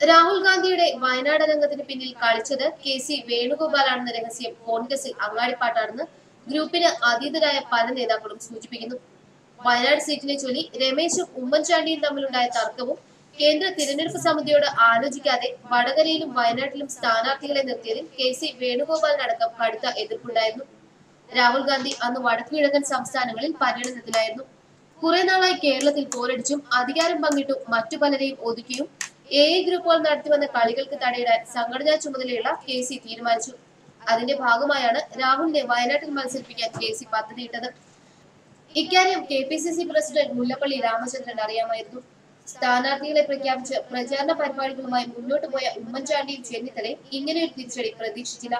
രാഹുൽ ഗാന്ധിയുടെ വയനാട് രംഗത്തിന് പിന്നിൽ കളിച്ചത് കെ സി വേണുഗോപാലാണെന്ന രഹസ്യം കോൺഗ്രസിൽ അങ്ങാടിപ്പാട്ടാണെന്ന് ഗ്രൂപ്പിന് അതീതരായ പല നേതാക്കളും സൂചിപ്പിക്കുന്നു. വയനാട് സീറ്റിനെ ചൊല്ലി രമേശും ഉമ്മൻചാണ്ടിയും തമ്മിലുണ്ടായ തർക്കവും കേന്ദ്ര തിരഞ്ഞെടുപ്പ് സമിതിയോട് ആലോചിക്കാതെ വടകരയിലും വയനാട്ടിലും സ്ഥാനാർത്ഥികളെ നിർത്തിയതിൽ കെ സി വേണുഗോപാലിനടക്കം കടുത്ത എതിർപ്പുണ്ടായിരുന്നു. രാഹുൽ ഗാന്ധി അന്ന് വടക്കുകിഴക്കൻ സംസ്ഥാനങ്ങളിൽ പര്യടനത്തിലായിരുന്നു. കുറെ നാളായി കേരളത്തിൽ പോരടിച്ചും അധികാരം പങ്കിട്ടും മറ്റു പലരെയും ഒതുക്കിയും എ ഗ്രൂപ്പുകൾ നടത്തിവന്ന കളികൾക്ക് തടയിടാൻ സംഘടനാ ചുമതലയുള്ള കെ സി തീരുമാനിച്ചു. അതിന്റെ ഭാഗമായാണ് രാഹുലിനെ വയനാട്ടിൽ മത്സരിപ്പിക്കാൻ കെ സി പദ്ധതിയിട്ടത്. ഇക്കാര്യം K P C C president Mullappally Ramachandran അറിയാമായിരുന്നു. സ്ഥാനാർത്ഥികളെ പ്രഖ്യാപിച്ച് പ്രചാരണ പരിപാടികളുമായി മുന്നോട്ട് പോയ ഉമ്മൻചാണ്ടിയും ചെന്നിത്തലയും ഇങ്ങനെയൊരു തിരിച്ചടി പ്രതീക്ഷിച്ചില്ല.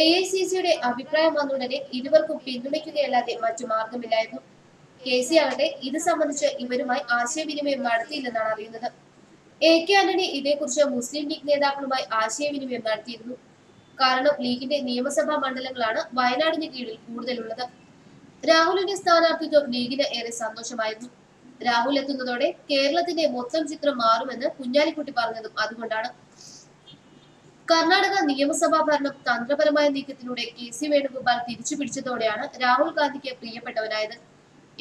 എ ഐ സി സിയുടെ അഭിപ്രായം വന്നുടനെ ഇരുവർക്കും പിന്തുണയ്ക്കുകയല്ലാതെ മറ്റു മാർഗമില്ലായിരുന്നു. കെ സി ആകട്ടെ ഇത് സംബന്ധിച്ച് ഇവരുമായി ആശയവിനിമയം നടത്തിയില്ലെന്നാണ് അറിയുന്നത്. എ കെ ആന്റണി ഇതേക്കുറിച്ച് മുസ്ലിം ലീഗ് നേതാക്കളുമായി ആശയവിനിമയം നടത്തിയിരുന്നു. കാരണം ലീഗിന്റെ നിയമസഭാ മണ്ഡലങ്ങളാണ് വയനാടിന് കീഴിൽ കൂടുതലുള്ളത്. രാഹുലിന്റെ സ്ഥാനാർത്ഥിത്വം ലീഗിന് ഏറെ സന്തോഷമായിരുന്നു. രാഹുൽ എത്തുന്നതോടെ കേരളത്തിന്റെ മൊത്തം ചിത്രം മാറുമെന്ന് കുഞ്ഞാലിക്കുട്ടി പറഞ്ഞതും അതുകൊണ്ടാണ്. കർണാടക നിയമസഭാ ഭരണം തന്ത്രപരമായ നീക്കത്തിലൂടെ കെ സി വേണുഗോപാൽ തിരിച്ചു പിടിച്ചതോടെയാണ് രാഹുൽ ഗാന്ധിക്ക് പ്രിയപ്പെട്ടവനായത്.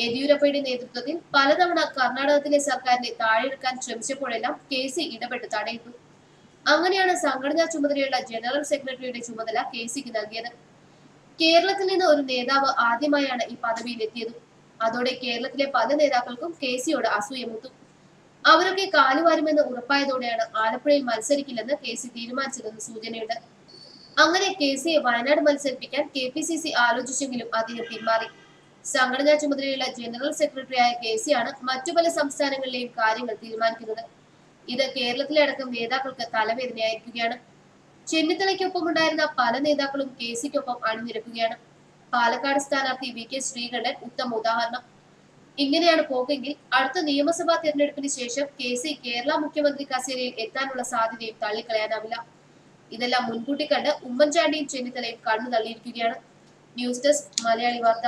യെദ്യൂരപ്പയുടെ നേതൃത്വത്തിൽ പലതവണ കർണാടകത്തിലെ സർക്കാരിനെ താഴെയെടുക്കാൻ ശ്രമിച്ചപ്പോഴെല്ലാം കെ സി ഇടപെട്ട് തടയുന്നു. അങ്ങനെയാണ് സംഘടനാ ചുമതലയുള്ള ജനറൽ സെക്രട്ടറിയുടെ ചുമതല കെ സിക്ക് നൽകിയത്. കേരളത്തിൽ നിന്ന് ഒരു നേതാവ് ആദ്യമായാണ് ഈ പദവിയിൽ എത്തിയത് അതോടെ കേരളത്തിലെ പല നേതാക്കൾക്കും കെ സിയോട് അസൂയമൂത്തു അവരൊക്കെ കാലുവാരുമെന്ന് ഉറപ്പായതോടെയാണ് ആലപ്പുഴയിൽ മത്സരിക്കില്ലെന്ന് കെ സി തീരുമാനിച്ചതെന്ന് സൂചനയുണ്ട്. അങ്ങനെ കെ സിയെ വയനാട് മത്സരിപ്പിക്കാൻ കെ പി സി സി ആലോചിച്ചെങ്കിലും അദ്ദേഹം പിന്മാറി. സംഘടനാ ചുമതലയുള്ള ജനറൽ സെക്രട്ടറിയായ കെ സി ആണ് മറ്റു പല സംസ്ഥാനങ്ങളിലെയും കാര്യങ്ങൾ തീരുമാനിക്കുന്നത്. ഇത് കേരളത്തിലെ അടക്കം നേതാക്കൾക്ക് തലവേദനയായിരിക്കുകയാണ്. ചെന്നിത്തലയ്ക്കൊപ്പം ഉണ്ടായിരുന്ന പല നേതാക്കളും കെ സിക്കൊപ്പം അണിനിരക്കുകയാണ്. പാലക്കാട് സ്ഥാനാർത്ഥി വി കെ ശ്രീകണ്ഠൻ ഉത്തമ ഉദാഹരണം. ഇങ്ങനെയാണ് പോക്കെങ്കിൽ അടുത്ത നിയമസഭാ തെരഞ്ഞെടുപ്പിന് ശേഷം കെ സി കേരള മുഖ്യമന്ത്രി കസേരയിൽ എത്താനുള്ള സാധ്യതയും തള്ളിക്കളയാനാവില്ല. ഇതെല്ലാം മുൻകൂട്ടി കണ്ട് ഉമ്മൻചാണ്ടിയും ചെന്നിത്തലയും കണ്ണു തള്ളിയിരിക്കുകയാണ് ന്യൂസ് ഡെസ്ക് മലയാളി വാർത്ത.